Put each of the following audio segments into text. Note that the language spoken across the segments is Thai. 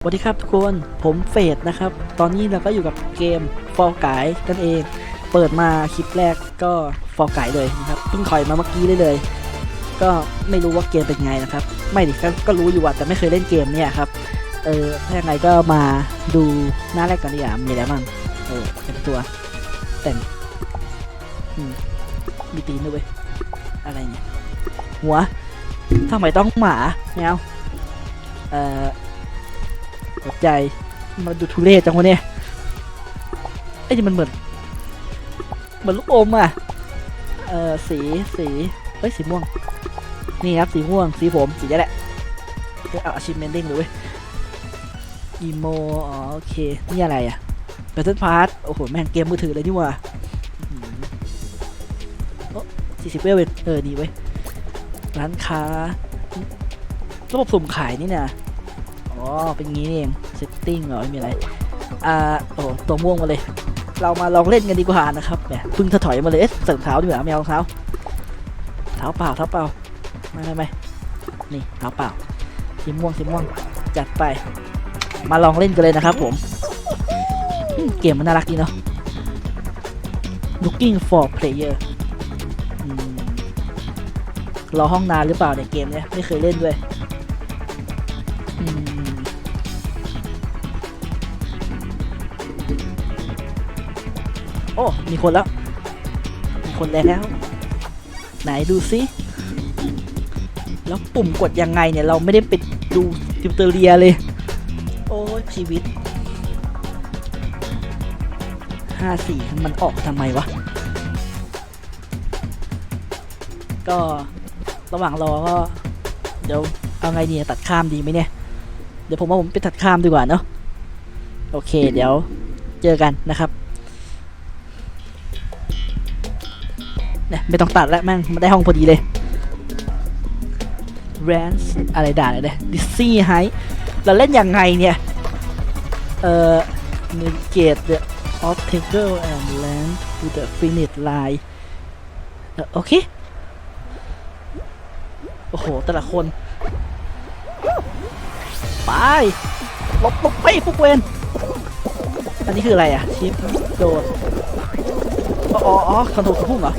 สวัสดีครับทุกคนผมเฟดนะครับ ตอนนี้เราก็อยู่กับเกม f o r กายนั่นเอง เปิดมาคลิปแรกก็ f o r กายเลยนะครับเพิ่งถอยมาเมื่อกี้ได้เลย ก็ไม่รู้ว่าเกมเป็นไงนะครับ ไม่ดิก็รู้อยู่ว่าแต่ไม่เคยเล่นเกมเนี่ยครับ เออถ้ายังไงก็มาดูหน้าแรกกันดีกว่ามีอะไรบ้างเออเป็นตัวแต่งมมีตีนด้วยเวยอะไรเนี่ยหัวทำไมต้องหมาแมวเอ่อ หัวใจมาดูทุเรศจังวะเนี่ยไอ้นี่มันเหมือนเหมือนลูกอมอะ เออสีสีเฮ้ยสีม่วง นี่ครับสีม่วงสีผมสีนี้แหละเอาอาชิเมนดิ้งเลยเว้ยอีโมอ๋อโอเค นี่อะไรอะ Battle Pass โอ้โห แม่งเกมมือถือเลยนี่ว่าสี่สิบเวลเว้ยเออดีเว้ยร้านค้า ระบบสุ่มขายนี่นะ อ๋อ เป็นงี้เองเซตติ้งเหรอไม่มีอะไร อ่า โอ้ตัวม่วงมาเลย เรามาลองเล่นกันดีกว่านะครับแหมเพึ่งถอยมาเลย เอ๊ะใส่รองเท้าดีกว่าไม่เอารองเท้า เท้าเปล่า เท้าเปล่า ไม่ไม่ไม่นี่ เท้าเปล่า สีม่วง สีม่วง จัดไป มาลองเล่นกันเลยนะครับผม เกมมันน่ารักดีเนาะ looking for player รอห้องนานหรือเปล่าเนี่ยเกมเนี่ยไม่เคยเล่นด้วย โอ้ มีคนแล้ว มีคนแล้ว ไหนดูซิแล้วปุ่มกดยังไงเนี่ย เราไม่ได้ไปดูติวเตอเรียเลย โอ้ยชีวิตห้าสี่มันออกทำไมวะ ก็ระหว่างรอก็ เดี๋ยวเอาไงดีตัดข้ามดีไหมเนี่ย เดี๋ยวผมว่าผมไปตัดข้ามดีกว่าเนาะโอเค เดี๋ยวเจอกันนะครับ ไม่ต้องตัดแล้วแม่งมันได้ห้องพอดีเลย r a n s อะไรด่าเลยเนี่ย d i s n e y High เราเล่นยังไงเนี่ย เอ่อ navigate the obstacle and land to the finish line เอ่อโอเค โอ้โห แต่ละคน ไปหลบหลบไปพวกเวนอันนี้คืออะไรอะ ชิป โดดอ๋ออ๋ออ๋อคอนโทรลพุ่งเหรอ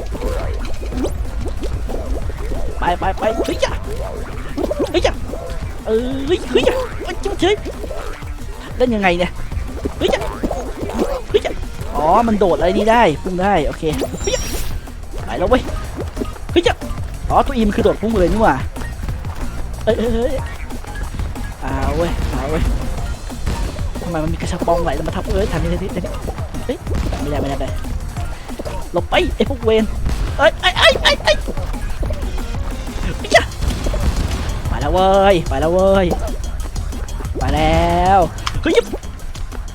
ไปไปไปเฮ้ยจ้ะเฮ้ยจ้ะเออเฮ้ยเฮ้ยจ้ะเฮ้ยจุ๊บเฉยเล่นยังไงเนี่ยเฮ้ยจ้ะเฮ้ยจ้ะอ๋อ มันโดดอะไรนี่ได้พุ่งได้โอเคเฮ้ยไปแล้วเว้ยเฮ้ยจ้ะอ๋อตัวอีมคือโดดพุ่งเลยนี่หว่าเอ้ยเอ้ยเอ้ยอาเว้ยเอาเว้ยทำไมมันมีกระชับปองไหลแล้วมาทับเอ้ยทันทีทันทีทันทีเฮ้ยไม่ได้ไม่ได้ไม่ได้หลบไปไอ้พวกเวนเอ้ยไอ้ไอ้ไอ้ไอ้ แล้วเว้ย ไปแล้วเว้ย ไปแล้วเฮ้ย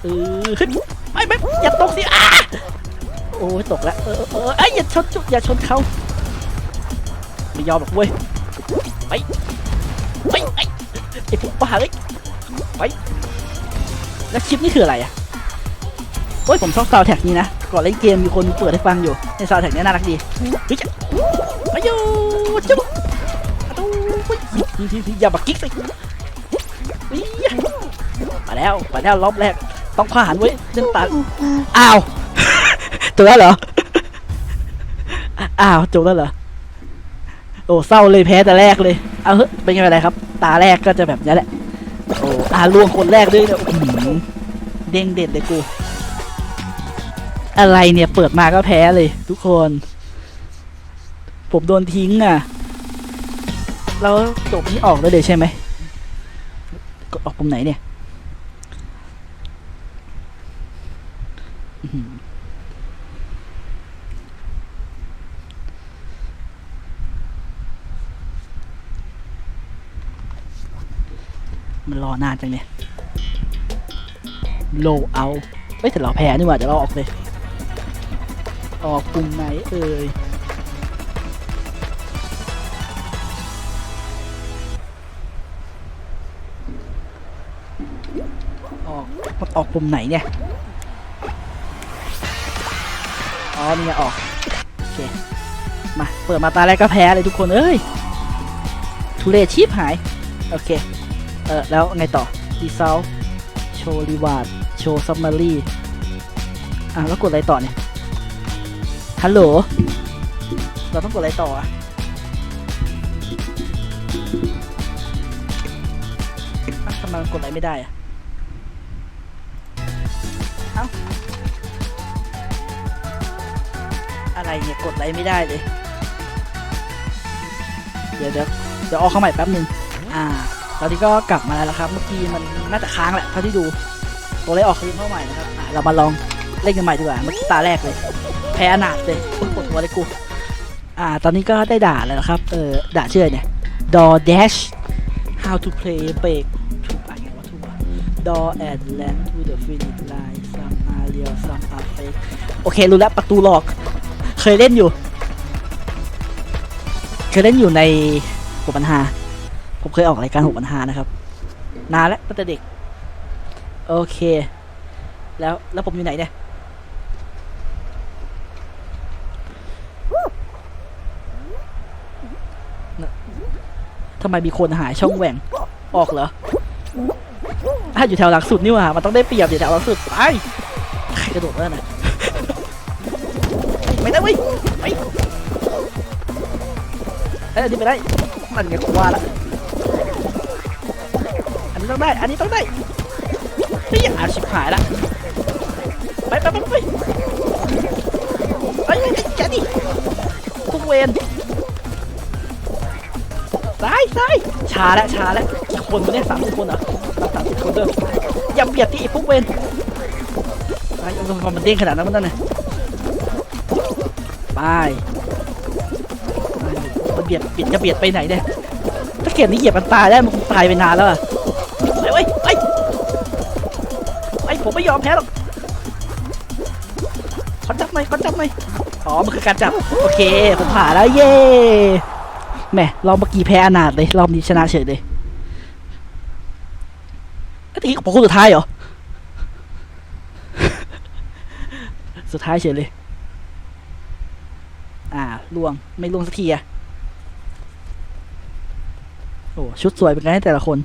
เออขึ้นไปไปอย่าตกสิอ้าโอ้ยตกแล้วเออเออออไอ้ยอย่าชนอย่าชนเขาไม่ยอมหรอกเว้ยไปไปไอ้ไอ้พวกบ้าเอ้ยไปแล้วคลิปนี่คืออะไรอะโอ้ยผมชอบซาวแท็กนี้นะก่อนเล่นเกมมีคนเปิดให้ฟังอยู่ในซาวแท็กนี้น่ารักดีเฮ้ยไปอยู่จุ๊บ ทีทีทีอย่าบักกิ๊กสิอี๋มาแล้วมาแล้วรอบแรก ต้องผ่านเว้ยเล่นตาอ้าวจบแล้วเหรออ้าวจบแล้วเหรอโอ้เศร้าเลยแพ้แต่แรกเลยเอาเฮ้ยเป็นไงไรครับ ตาแรกก็จะแบบนี้แหละโอ้อาล่วงคนแรกด้วยเนี่ยเด้งเด็ดเลยกู อะไรเนี่ยเปิดมาก็แพ้เลย ทุกคน ผมโดนทิ้งอะ แล้วจบนี้ออกได้เลยใช่ไหมกดออกปุ่มไหนเนี่ยมันรอนานจังเนี่ยโลเอาเอ้ยแต่เราแพ้นี่หว่าเดี๋ยวเราออกเลย ออกปุ่มไหนเอ่ย มันออกปุ่มไหนเนี่ย อ๋อนี่ไงออก โอเค มา เปิดมาตาแรกก็แพ้เลยทุกคนเอ้ย ทุเรศชีพหาย โอเค เออแล้วไงต่อดีเซลโชว์รีวาร์ดโชว์ซับมารีอะแล้วกดอะไรต่อเนี่ย ฮัลโหล เราต้องกดอะไรต่ออะอะทำไมมันกดอะไรไม่ได้อะ อ้าอะไรเนี่ยกดอะไรไม่ได้เลย เดี๋ยวเดี๋ยวเดี๋ยวออกเข้าใหม่แป๊บนึง อ่า ตอนนี้ก็กลับมาแล้วครับ เมื่อกี้มันน่าจะค้างแหละเท่าที่ดูตัวเลยออกคืนเข้าใหม่นะครับ อ่าเรามาลองเล่นกันใหม่ดีกว่า เมื่อกี้ตาแรกเลย แพ้อนาถเลยปวดหัวเลยกู อ่า ตอนนี้ก็ได้ด่าแล้วนะครับ เออด่าเชื่อเนี่ย Door Dash How to play break Door and land to the finish line some are real some are fake โอเค รู้แล้วประตูหลอก เคยเล่นอยู่ เคยเล่นอยู่ในหกปัญหา ผมเคยออกรายการหกปัญหานะครับ นานแล้วตั้งแต่เด็ก โอเค แล้วแล้วผมอยู่ไหนเนี่ยทำไมมีคนหายช่องแหว่ง ออกเหรอ อยู่แถวหลังสุดนี่หว่ามันต้องได้เปรียบอยู่แถวหลังสุดไปใครกระโดดแล้วนะไม่ได้เว้ยไปเอ้ยอันนี้ไม่ได้มันไงกูว่าละอันนี้ต้องได้ อันนี้ต้องได้เฮ้ยอาชิบหายละไปไปไปไปไอ้ไอ้ไอ้แกนี่ทุกเวนซ้ายซ้ายช้าแล้วช้าแล้วคนเนี่ยสามคนเหรอ อย่าเบียดที่ไอ้พวกเวนไอ้ยังมันเด้งขนาดนั้นมันนั่นน่ะไปไปมันเบียดเบียดจะเบียดไปไหนเนี่ยถ้าเกมนี้เหยียบมันตายได้มันคงตายไปนานแล้วอะไปเว้ยไปไปผมไม่ยอมแพ้หรอกขอจับหน่อยขอจับหน่อยอ๋อ มันคือการจับ โอเค ผมผ่านแล้ว เย้แหม่รอบเมื่อกี้แพ้อนาถเลย รอบนี้ชนะเฉยเลย ตะกี้ผมคนสุดท้ายเหรอ สุดท้ายเฉยเลย อ่าล่วง ไม่ล่วงสักทีอะโอ้ ชุดสวยเป็นไงแต่ละคน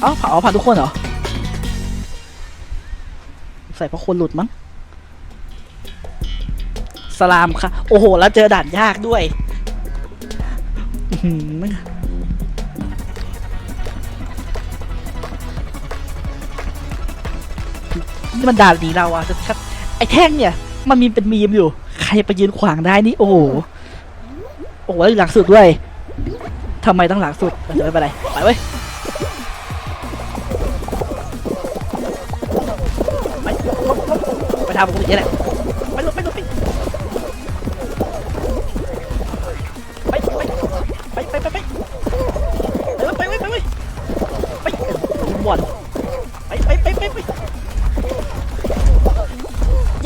เอ้าเผาผ่านทุกคนเหรอ ใส่เพราะคนหลุดมั้ง สลามค่ะ โอ้โห แล้วเจอด่านยากด้วย อื้อ นี่มันด่านหนีเราอะชัดไอ้แท่งเนี่ย มันมีเป็นมีมอยู่ ใครไปยืนขวางได้นี่โอ้โหโอ้โหแล้วอยู่หลังสุดด้วยทำไมต้องหลังสุดเดี๋ยวไม่เป็นไรไปเว้ยไปลบลบไปทำปกตินี่แหละไปลบไปลบไปไปไปไปไปไปไปไปไปไปไปไปไปไปไปไปไป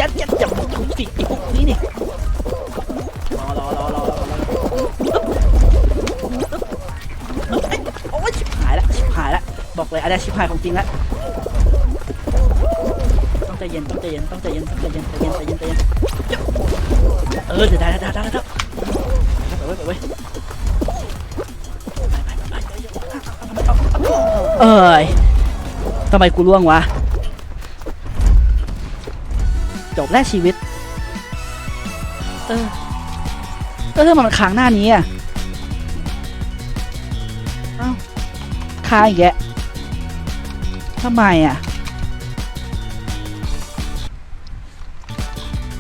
ยัดยัดจับถุงสิไอ้พวกนี้นี่รอรอรอรอรอรอโอ้ยชิบหายละชิบหายละบอกเลยอันนี้ชิบหายของจริงละต้องใจเย็นต้องใจเย็นต้องใจเย็นต้องใจเย็นใจเย็นใจเย็นใจเย็นเออเดี๋ยวได้ได้ได้ได้ได้ไปเว้ยไปเว้ยเอ้ยทำไมกูล่วงวะ จบแรกชีวิต เออเออทำไมมันค้างหน้านี้อะค้างอีกแกทำไมอะ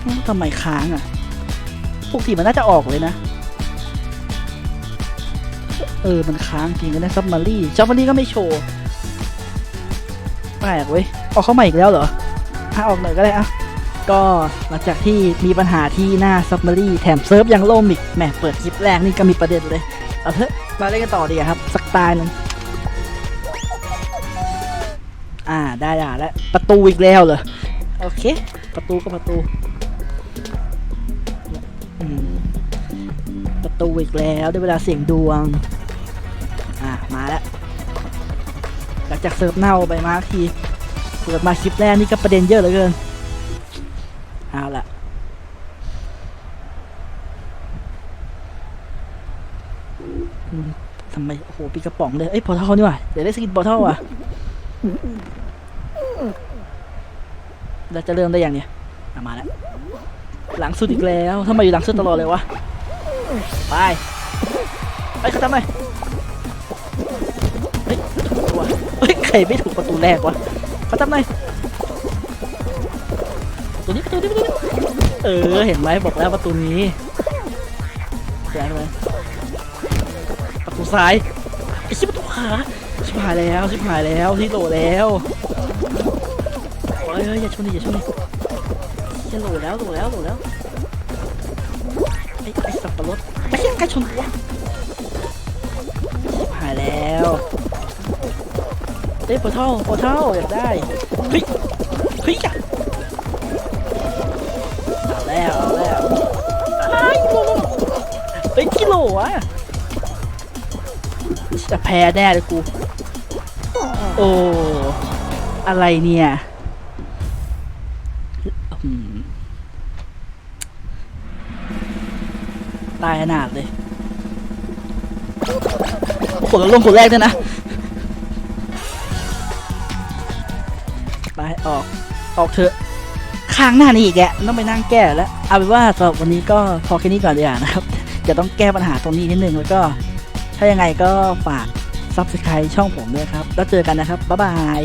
เอ้าทำไมค้างอะปกติมันน่าจะออกเลยนะ เออ มันค้างจริงนะซับมารีซับมารีก็ไม่โชว์แปลกเว้ย ออกเข้ามาอีกแล้วเหรอถ้าออกหน่อยก็ได้อะ ก็หลังจากที่มีปัญหาที่หน้าซับมารีแถมเซิร์ฟยังล่มอีกแหมเปิดคลิปแรกนี่ก็มีประเด็นเลย เอาเถอะมาเล่นกันต่อดีครับ สักตายหนึงอ่าได้ด่าแล้วประตูอีกแล้วเหรอโอเค ประตูก็ประตูประตูอีกแล้วได้เวลาเสียงดวง อ่ามาแล้วหลังจากเซิร์ฟเน่าไปมาทีเปิดมาคลิปแรกนี่ก็ประเด็นเยอะเหลือเกินเอาละอืมทำไมโอ้โหปีกระป๋องเลยเอ้ยพอเท่านี่ว่ะเดี๋ยวได้สกินพอเท่าอะเราจะเริ่มได้ยังเนี่ยมาแล้วหลังสุดอีกแล้วทำไมอยู่หลังสุดตลอดเลยวะไปไปเขาทำไมเฮ้ยถูกตัวเฮ้ยใครไม่ถูกประตูแรกวะเขาทำไมประตูนี้ประตูนี้ประตูนี้เออเห็นไหมบอกแล้วประตูนี้แย่เลยประ ตูซ้ายไอ้ชิบประตูขวาชิบหายแล้วชิบหายแล้วที่โหลแล้วเฮ้ยเฮ้ยอย่าชนดิอย่าชนดิจะโหลแล้วโหลแล้วโหลแล้วไอ้ไอ้สับปะรดไม่ใช่ใครชนกูวะหายแล้วเอ้ยปรเท่าปรเท่าอยากได้เฮ้ยเฮ้ยเอาแล้วเอาแล้วไอ้โลโลเฮ้ยกิโลวะ จะแพ้แน่เลยกู โอ้ อะไรเนี่ยอืมตายขนาดเลยผลลงคนแรกด้วยนะ ไป ออก ออกเถอะค้างหน้านี่อีกแกต้องไปนั่งแก้แล้ว เอาเป็นว่าสำหรับวันนี้ก็พอแค่นี้ก่อนดีกว่านะครับ จะต้องแก้ปัญหาตรงนี้นิดนึงแล้วก็ ถ้ายังไงก็ฝาก Subscribe ช่องผมด้วยครับ แล้วเจอกันนะครับ บ๊ายบาย